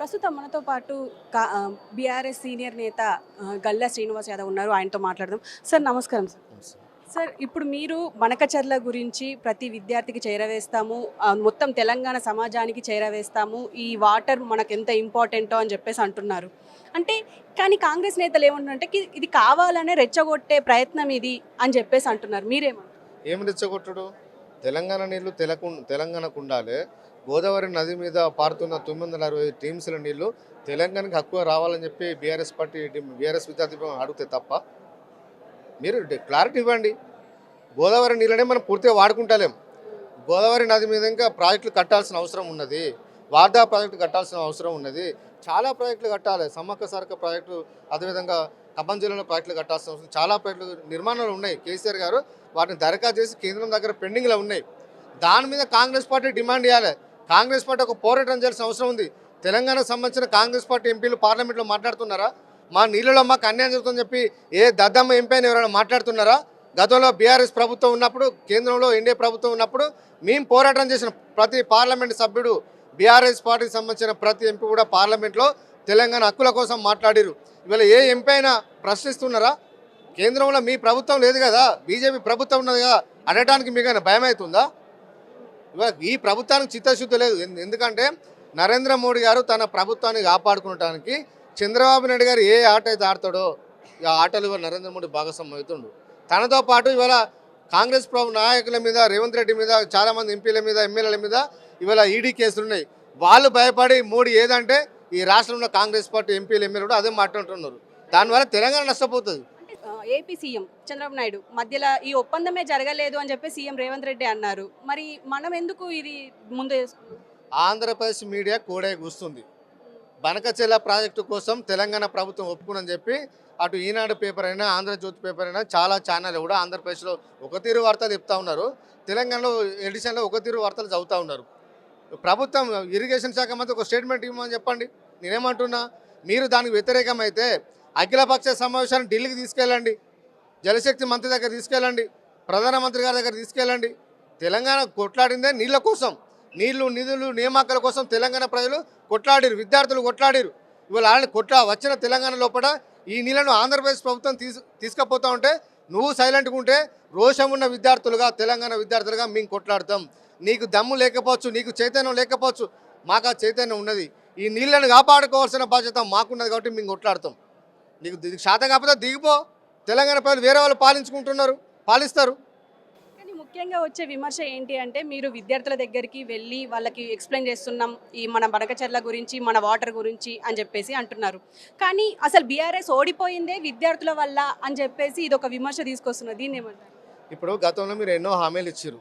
ప్రస్తుతం మనతో పాటు బీఆర్ఎస్ సీనియర్ నేత గల్లా శ్రీనివాస్ యాదవ్ ఉన్నారు. ఆయనతో మాట్లాడదాం. సార్ నమస్కారం సార్. సార్ ఇప్పుడు మీరు బనకచర్ల గురించి ప్రతి విద్యార్థికి చేరవేస్తాము. మొత్తం తెలంగాణ సమాజానికి చేరవేస్తాము. ఈ వాటర్ మనకు ఎంత ఇంపార్టెంటో అని చెప్పేసి అంటున్నారు. అంటే కానీ కాంగ్రెస్ నేతలు ఏమంటున్నారంటే కి- ఇది కావాలనే రెచ్చగొట్టే ప్రయత్నం ఇది అని చెప్పేసి అంటున్నారు. మీరేమంటారు? ఏం రెచ్చగొట్టుడు? తెలంగాణ నీళ్ళు తెలకు తెలంగాణకు ఉండాలి. గోదావరి నది మీద పారుతున్న తొమ్మిది వందల అరవై టీమ్స్ల నీళ్ళు తెలంగాణకి హక్కువ రావాలని చెప్పి బీఆర్ఎస్ పార్టీ బీఆర్ఎస్ విద్యార్థి అడిగితే తప్ప మీరు క్లారిటీ ఇవ్వండి. గోదావరి నీళ్ళనే మనం పూర్తిగా వాడుకుంటలేం. గోదావరి నది మీద ఇంకా ప్రాజెక్టులు కట్టాల్సిన అవసరం ఉన్నది. వార్దా ప్రాజెక్టు కట్టాల్సిన అవసరం ఉన్నది. చాలా ప్రాజెక్టులు కట్టాలి. సమ్మక్క సరక ప్రాజెక్టు అదేవిధంగా ఖమ్మం జిల్లాలో ప్రాజెక్టులు కట్టాల్సిన అవసరం చాలా ప్రాజెక్టులు నిర్మాణాలు ఉన్నాయి. కేసీఆర్ గారు వాటిని దరఖాస్తు చేసి కేంద్రం దగ్గర పెండింగ్లో ఉన్నాయి. దాని మీద కాంగ్రెస్ పార్టీ డిమాండ్ చేయాలి కాంగ్రెస్ పార్టీ ఒక పోరాటం చేయాల్సిన అవసరం ఉంది. తెలంగాణకు సంబంధించిన కాంగ్రెస్ పార్టీ ఎంపీలు పార్లమెంట్లో మాట్లాడుతున్నారా? మా నీళ్ళలో మాకు అన్యాయం జరుగుతుందని చెప్పి ఏ దద్దమ్మ ఎంపీ అని ఎవరైనా మాట్లాడుతున్నారా? గతంలో బీఆర్ఎస్ ప్రభుత్వం ఉన్నప్పుడు కేంద్రంలో ఎన్డీఏ ప్రభుత్వం ఉన్నప్పుడు మేము పోరాటం చేసిన ప్రతి పార్లమెంట్ సభ్యుడు బీఆర్ఎస్ పార్టీకి సంబంధించిన ప్రతి ఎంపీ కూడా పార్లమెంట్లో తెలంగాణ హక్కుల కోసం మాట్లాడిరు. ఇవాళ ఏ ఎంపీ అయినా ప్రశ్నిస్తున్నారా? కేంద్రంలో మీ ప్రభుత్వం లేదు కదా బీజేపీ ప్రభుత్వం ఉన్నది కదా అనడానికి మీకు భయం అవుతుందా ఈ ప్రభుత్వానికి చిత్తశుద్ధి లేదు. ఎందుకంటే నరేంద్ర మోడీ గారు తన ప్రభుత్వాన్ని కాపాడుకోవడానికి చంద్రబాబు నాయుడు గారు ఏ ఆట అయితే ఆడతాడో ఆ ఆటలు నరేంద్ర మోడీ భాగస్వామ్యం అవుతుండు. తనతో పాటు ఇవాళ కాంగ్రెస్ ప్రభు నాయకుల మీద రేవంత్ రెడ్డి మీద చాలామంది ఎంపీల మీద ఎమ్మెల్యేల మీద ఇవాళ ఈడీ కేసులు ఉన్నాయి. వాళ్ళు భయపడి మోడీ ఏదంటే ఈ రాష్ట్రంలో కాంగ్రెస్ పార్టీ ఎంపీలు ఎమ్మెల్యే కూడా అదే మాట్లాడుతున్నారు. దానివల్ల తెలంగాణ నష్టపోతుంది. ఏపీ సీఎం చంద్రబాబు నాయుడు మధ్యలో ఈ ఒప్పందమే జరగలేదు అని చెప్పి సీఎం రేవంత్ రెడ్డి అన్నారు. మరి మనం ఎందుకు ఇది ముందు ఆంధ్రప్రదేశ్ మీడియా కూడా కూస్తుంది. బనకచెల్ల ప్రాజెక్టు కోసం తెలంగాణ ప్రభుత్వం ఒప్పుకునని చెప్పి అటు ఈనాడు పేపర్ అయినా ఆంధ్రజ్యోతి పేపర్ అయినా చాలా ఛానల్ కూడా ఆంధ్రప్రదేశ్లో ఒక తీరు వార్తలు చెప్తా ఉన్నారు. తెలంగాణలో ఎడిషన్లో ఒక తీరు వార్తలు చదువుతూ ఉన్నారు. ప్రభుత్వం ఇరిగేషన్ శాఖ మంత్రి ఒక స్టేట్మెంట్ ఇవ్వమని చెప్పండి. నేనేమంటున్నా? మీరు దానికి వ్యతిరేకమైతే అఖిలపక్ష సమావేశాన్ని ఢిల్లీకి తీసుకెళ్ళండి. జలశక్తి మంత్రి దగ్గర తీసుకెళ్ళండి. ప్రధానమంత్రి గారి దగ్గర తీసుకెళ్ళండి. తెలంగాణ కొట్లాడిందే నీళ్ళ కోసం. నీళ్ళు నిధులు నియామకాల కోసం తెలంగాణ ప్రజలు కొట్లాడిరు విద్యార్థులు కొట్లాడిరు. ఇవాళ ఆయన కొట్లా వచ్చిన తెలంగాణ లోపల ఈ నీళ్ళను ఆంధ్రప్రదేశ్ ప్రభుత్వం తీసు తీసుకుపోతా ఉంటే నువ్వు సైలెంట్గా ఉంటే రోషం ఉన్న విద్యార్థులుగా తెలంగాణ విద్యార్థులుగా మేము కొట్లాడతాం. నీకు దమ్ము లేకపోవచ్చు నీకు చైతన్యం లేకపోవచ్చు మాకు ఆ చైతన్యం ఉన్నది. ఈ నీళ్ళను కాపాడుకోవాల్సిన బాధ్యత మాకున్నది కాబట్టి మేము కొట్లాడతాం. నీకు శాతం కాకపోతే దిగిపో. తెలంగాణ ప్రజలు వేరే వాళ్ళు పాలించుకుంటున్నారు పాలిస్తారు. కానీ ముఖ్యంగా వచ్చే విమర్శ ఏంటి అంటే మీరు విద్యార్థుల దగ్గరికి వెళ్ళి వాళ్ళకి ఎక్స్ప్లెయిన్ చేస్తున్నాం ఈ మన బనకచర్ల గురించి మన వాటర్ గురించి అని చెప్పేసి అంటున్నారు. కానీ అసలు బీఆర్ఎస్ ఓడిపోయిందే విద్యార్థుల వల్ల అని చెప్పేసి ఇది ఒక విమర్శ తీసుకొస్తున్నారు. దీన్ని ఏమంటారు? ఇప్పుడు గతంలో మీరు ఎన్నో హామీలు ఇచ్చారు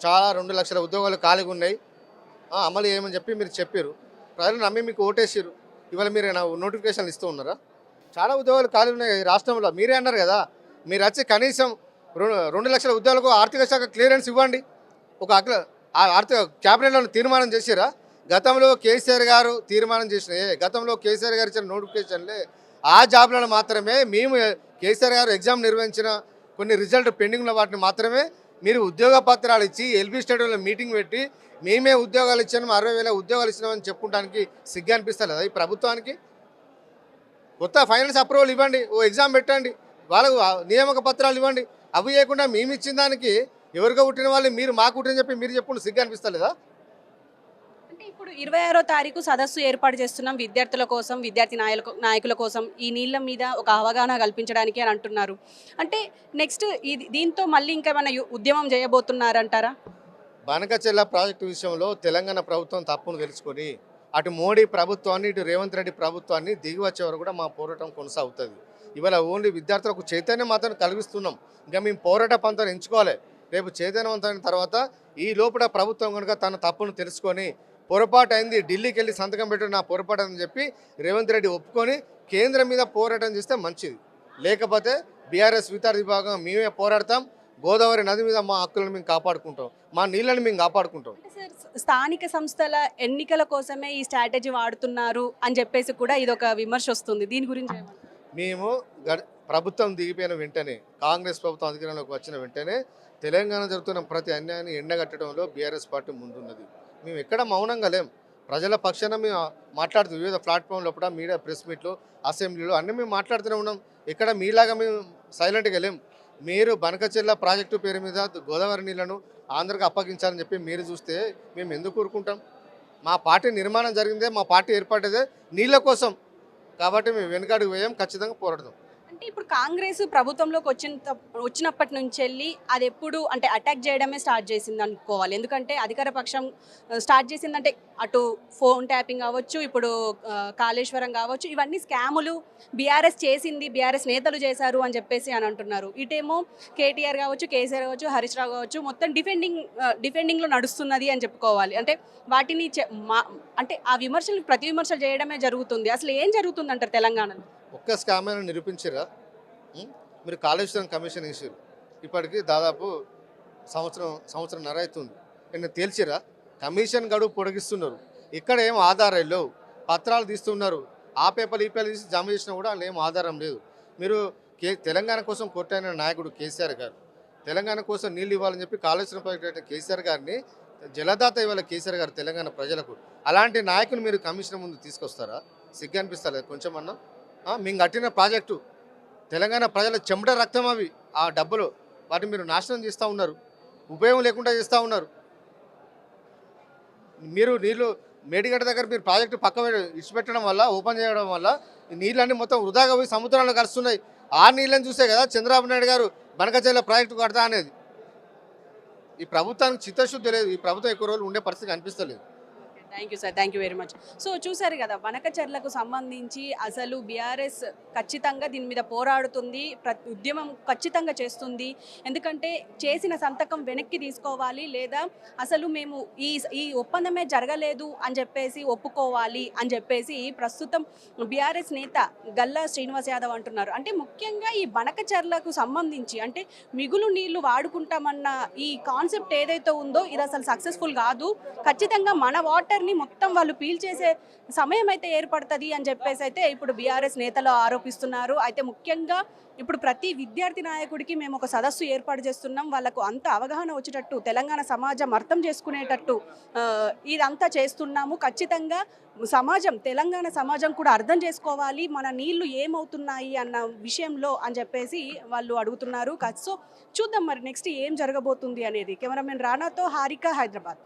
చాలా రెండు లక్షల ఉద్యోగాలు ఖాళీగా ఉన్నాయి. అమలు చేయమని చెప్పి మీరు చెప్పారు ప్రజలు నమ్మి మీకు ఓటేసారు ఇవాళ మీరు నోటిఫికేషన్లు ఇస్తూ ఉన్నారా? చాలా ఉద్యోగాలు ఖాళీ ఉన్నాయి ఈ రాష్ట్రంలో. మీరే అన్నారు కదా మీరు వచ్చి కనీసం రెండు లక్షల ఉద్యోగాలకు ఆర్థిక శాఖ క్లియరెన్స్ ఇవ్వండి. ఒక ఆర్థిక క్యాబినెట్లో తీర్మానం చేసిరా? గతంలో కేసీఆర్ గారు తీర్మానం చేసిన గతంలో కేసీఆర్ గారు ఇచ్చిన నోటిఫికేషన్లే ఆ జాబ్లను మాత్రమే మేము కేసీఆర్ గారు ఎగ్జామ్ నిర్వహించిన కొన్ని రిజల్ట్ పెండింగ్లో వాటిని మాత్రమే మీరు ఉద్యోగ పత్రాలు ఇచ్చి ఎల్బీ స్టేడియంలో మీటింగ్ పెట్టి మేమే ఉద్యోగాలు ఇచ్చాము అరవై వేల ఉద్యోగాలు ఇచ్చినామని చెప్పుకోవడానికి సిగ్గు అనిపిస్తలేదా ఈ ప్రభుత్వానికి? కొత్త ఫైనాన్స్ అప్రూవల్ ఇవ్వండి ఓ ఎగ్జామ్ పెట్టండి వాళ్ళకు నియామక పత్రాలు ఇవ్వండి. అవి చేయకుండా మేము ఇచ్చిన దానికి ఎవరిగా పుట్టిన వాళ్ళు మీరు మాకు పుట్టిన చెప్పి మీరు చెప్పుడు సిగ్గు అనిపిస్తలేదా? అంటే ఇప్పుడు ఇరవై ఆరో తారీఖు సదస్సు ఏర్పాటు చేస్తున్నాం విద్యార్థుల కోసం విద్యార్థి నాయకుల నాయకుల కోసం ఈ నీళ్ళ మీద ఒక అవగాహన కల్పించడానికి అని అంటున్నారు. అంటే నెక్స్ట్ ఇది దీంతో మళ్ళీ ఇంకేమైనా యు- ఉద్యమం చేయబోతున్నారంటారా? బనకచెల్ల ప్రాజెక్టు విషయంలో తెలంగాణ ప్రభుత్వం తప్పును తెలుసుకొని అటు మోడీ ప్రభుత్వాన్ని ఇటు రేవంత్ రెడ్డి ప్రభుత్వాన్ని దిగి వచ్చే వరకు కూడా మా పోరాటం కొనసాగుతుంది. ఇవాళ ఓన్లీ విద్యార్థులకు చైతన్యం మాత్రం కలిగిస్తున్నాం. ఇంకా మేము పోరాట పంతను ఎంచుకోవాలి. రేపు చైతన్యవంతమైన తర్వాత ఈ లోపల ప్రభుత్వం కనుక తన తప్పును తెలుసుకొని పొరపాటు అయింది ఢిల్లీకి వెళ్ళి సంతకం పెట్టిన నా పొరపాటు అని చెప్పి రేవంత్ రెడ్డి ఒప్పుకొని కేంద్రం మీద పోరాటం చేస్తే మంచిది. లేకపోతే బీఆర్ఎస్ వితార విభాగం మేమే పోరాడతాం. గోదావరి నది మీద మా హక్కులను మేము కాపాడుకుంటాం మా నీళ్ళని మేము కాపాడుకుంటాం. స్థానిక సంస్థల ఎన్నికల కోసమే ఈ స్ట్రాటజీ వాడుతున్నారు అని చెప్పేసి కూడా ఇది ఒక విమర్శ వస్తుంది. దీని గురించి? మేము ప్రభుత్వం దిగిపోయిన వెంటనే కాంగ్రెస్ ప్రభుత్వం అధికారంలోకి వచ్చిన వెంటనే తెలంగాణ జరుగుతున్న ప్రతి అన్యాయాన్ని ఎండగట్టడంలో బీఆర్ఎస్ పార్టీ ముందున్నది. మేము ఎక్కడ మౌనంగా లేం. ప్రజల పక్షాన మేము మాట్లాడుతూ వివిధ ప్లాట్ఫామ్ లోపల మీడియా ప్రెస్ మీట్లు అసెంబ్లీలో అన్నీ మేము మాట్లాడుతూనే ఉన్నాం. ఇక్కడ మీలాగా మేము సైలెంట్గా వెళ్ళాం మీరు బనకచెర్ల ప్రాజెక్టు పేరు మీద గోదావరి నీళ్ళను ఆంధ్రకు అప్పగించాలని చెప్పి మీరు చూస్తే మేము ఎందుకు ఊరుకుంటాం? మా పార్టీ నిర్మాణం జరిగిందే మా పార్టీ ఏర్పడేదే నీళ్ళ కోసం. కాబట్టి మేము వెనుకాడికి పోయాం ఖచ్చితంగా పోరాడదాం. అంటే ఇప్పుడు కాంగ్రెస్ ప్రభుత్వంలోకి వచ్చిన వచ్చినప్పటి నుంచి వెళ్ళి అది ఎప్పుడు అంటే అటాక్ చేయడమే స్టార్ట్ చేసింది అనుకోవాలి. ఎందుకంటే అధికార పక్షం స్టార్ట్ చేసిందంటే అటు ఫోన్ ట్యాపింగ్ కావచ్చు ఇప్పుడు కాళేశ్వరం కావచ్చు ఇవన్నీ స్కాములు బీఆర్ఎస్ చేసింది బీఆర్ఎస్ నేతలు చేశారు అని చెప్పేసి అని అంటున్నారు. ఇటేమో కేటీఆర్ కావచ్చు కేసీఆర్ కావచ్చు హరీష్ రావు కావచ్చు మొత్తం డిఫెండింగ్ డిఫెండింగ్లో నడుస్తున్నది అని చెప్పుకోవాలి. అంటే వాటిని చె- మా అంటే ఆ విమర్శలు ప్రతి విమర్శలు చేయడమే జరుగుతుంది. అసలు ఏం జరుగుతుంది అంటారు తెలంగాణలో? ఒక్క స్కామ్ అయినా నిరూపించారా మీరు కాళేశ్వరం కమిషన్ వేసారు ఇప్పటికి దాదాపు సంవత్సరం సంవత్సరంన్నర అవుతుంది నిన్న తేల్చిరా కమిషన్ గడువు పొడిగిస్తున్నారు. ఇక్కడ ఏం ఆధారాలు లేవు. పత్రాలు తీస్తున్నారు. ఆ పేపర్లు ఈ పేపర్లు తీసి జమ చేసినా కూడా అందులో ఏం ఆధారం లేదు. మీరు కే తెలంగాణ కోసం కొట్టైన నాయకుడు కేసీఆర్ గారు. తెలంగాణ కోసం నీళ్ళు ఇవ్వాలని చెప్పి కాళేశ్వరం ప్రాజెక్టు కేసీఆర్ గారిని జలదాత ఇవాళ కేసీఆర్ గారు తెలంగాణ ప్రజలకు. అలాంటి నాయకులు మీరు కమిషన్ ముందు తీసుకొస్తారా? సిగ్గు అనిపిస్తారు కొంచెం అన్నా. మేము కట్టిన ప్రాజెక్టు. తెలంగాణ ప్రజల చెమట రక్తం అవి ఆ డబ్బులు. వాటిని మీరు నాశనం చేస్తూ ఉన్నారు. ఉపయోగం లేకుండా చేస్తూ ఉన్నారు. మీరు నీళ్ళు మేడిగడ్డ దగ్గర మీరు ప్రాజెక్టు పక్క ఇచ్చిపెట్టడం వల్ల ఓపెన్ చేయడం వల్ల నీళ్ళన్నీ మొత్తం వృధాగా పోయి సముద్రంలో కలుస్తున్నాయి. ఆ నీళ్ళని చూసే కదా చంద్రబాబు నాయుడు గారు బనకచెల్ల ప్రాజెక్టు కడతా అనేది. ఈ ప్రభుత్వానికి చిత్తశుద్ధి లేదు. ఈ ప్రభుత్వం ఎక్కువ రోజులు ఉండే పరిస్థితి కనిపిస్తలేదు. Thank you sir thank you very much so చూసారు కదా వనకచర్లకు సంబంధించి అసలు బీఆర్ఎస్ ఖచ్చితంగా దీని మీద పోరాడుతుంది ఉద్యమం ఖచ్చితంగా చేస్తుంది. ఎందుకంటే చేసిన సంతకం వెనక్కి తీసుకోవాలి లేదా అసలు మేము ఈ ఈ ఒప్పందమే జరగలేదు అని చెప్పేసి ఒప్పుకోవాలి అని చెప్పేసి ప్రస్తుతం బీఆర్ఎస్ నేత గల్లా శ్రీనివాస్ యాదవ్ అంటున్నారు. అంటే ముఖ్యంగా ఈ వనకచర్లకు సంబంధించి అంటే మిగులు నీళ్ళు వాడుకుంటామన్న ఈ కాన్సెప్ట్ ఏదైతే ఉందో ఇది అసలు సక్సెస్ఫుల్ కాదు. ఖచ్చితంగా మన వాటర్ వాటర్ని మొత్తం వాళ్ళు పీల్చేసే సమయం అయితే ఏర్పడుతుంది అని చెప్పేసి అయితే ఇప్పుడు బీఆర్ఎస్ నేతలు ఆరోపిస్తున్నారు. అయితే ముఖ్యంగా ఇప్పుడు ప్రతి విద్యార్థి నాయకుడికి మేము ఒక సదస్సు ఏర్పాటు చేస్తున్నాం. వాళ్ళకు అంత అవగాహన వచ్చేటట్టు తెలంగాణ సమాజం అర్థం చేసుకునేటట్టు ఇదంతా చేస్తున్నాము. ఖచ్చితంగా సమాజం తెలంగాణ సమాజం కూడా అర్థం చేసుకోవాలి. మన నీళ్ళు ఏమవుతున్నాయి అన్న విషయంలో అని చెప్పేసి వాళ్ళు అడుగుతున్నారు. సో చూద్దాం మరి నెక్స్ట్ ఏం జరగబోతుంది అనేది. కెమెరామెన్ రానాతో హారిక హైదరాబాద్.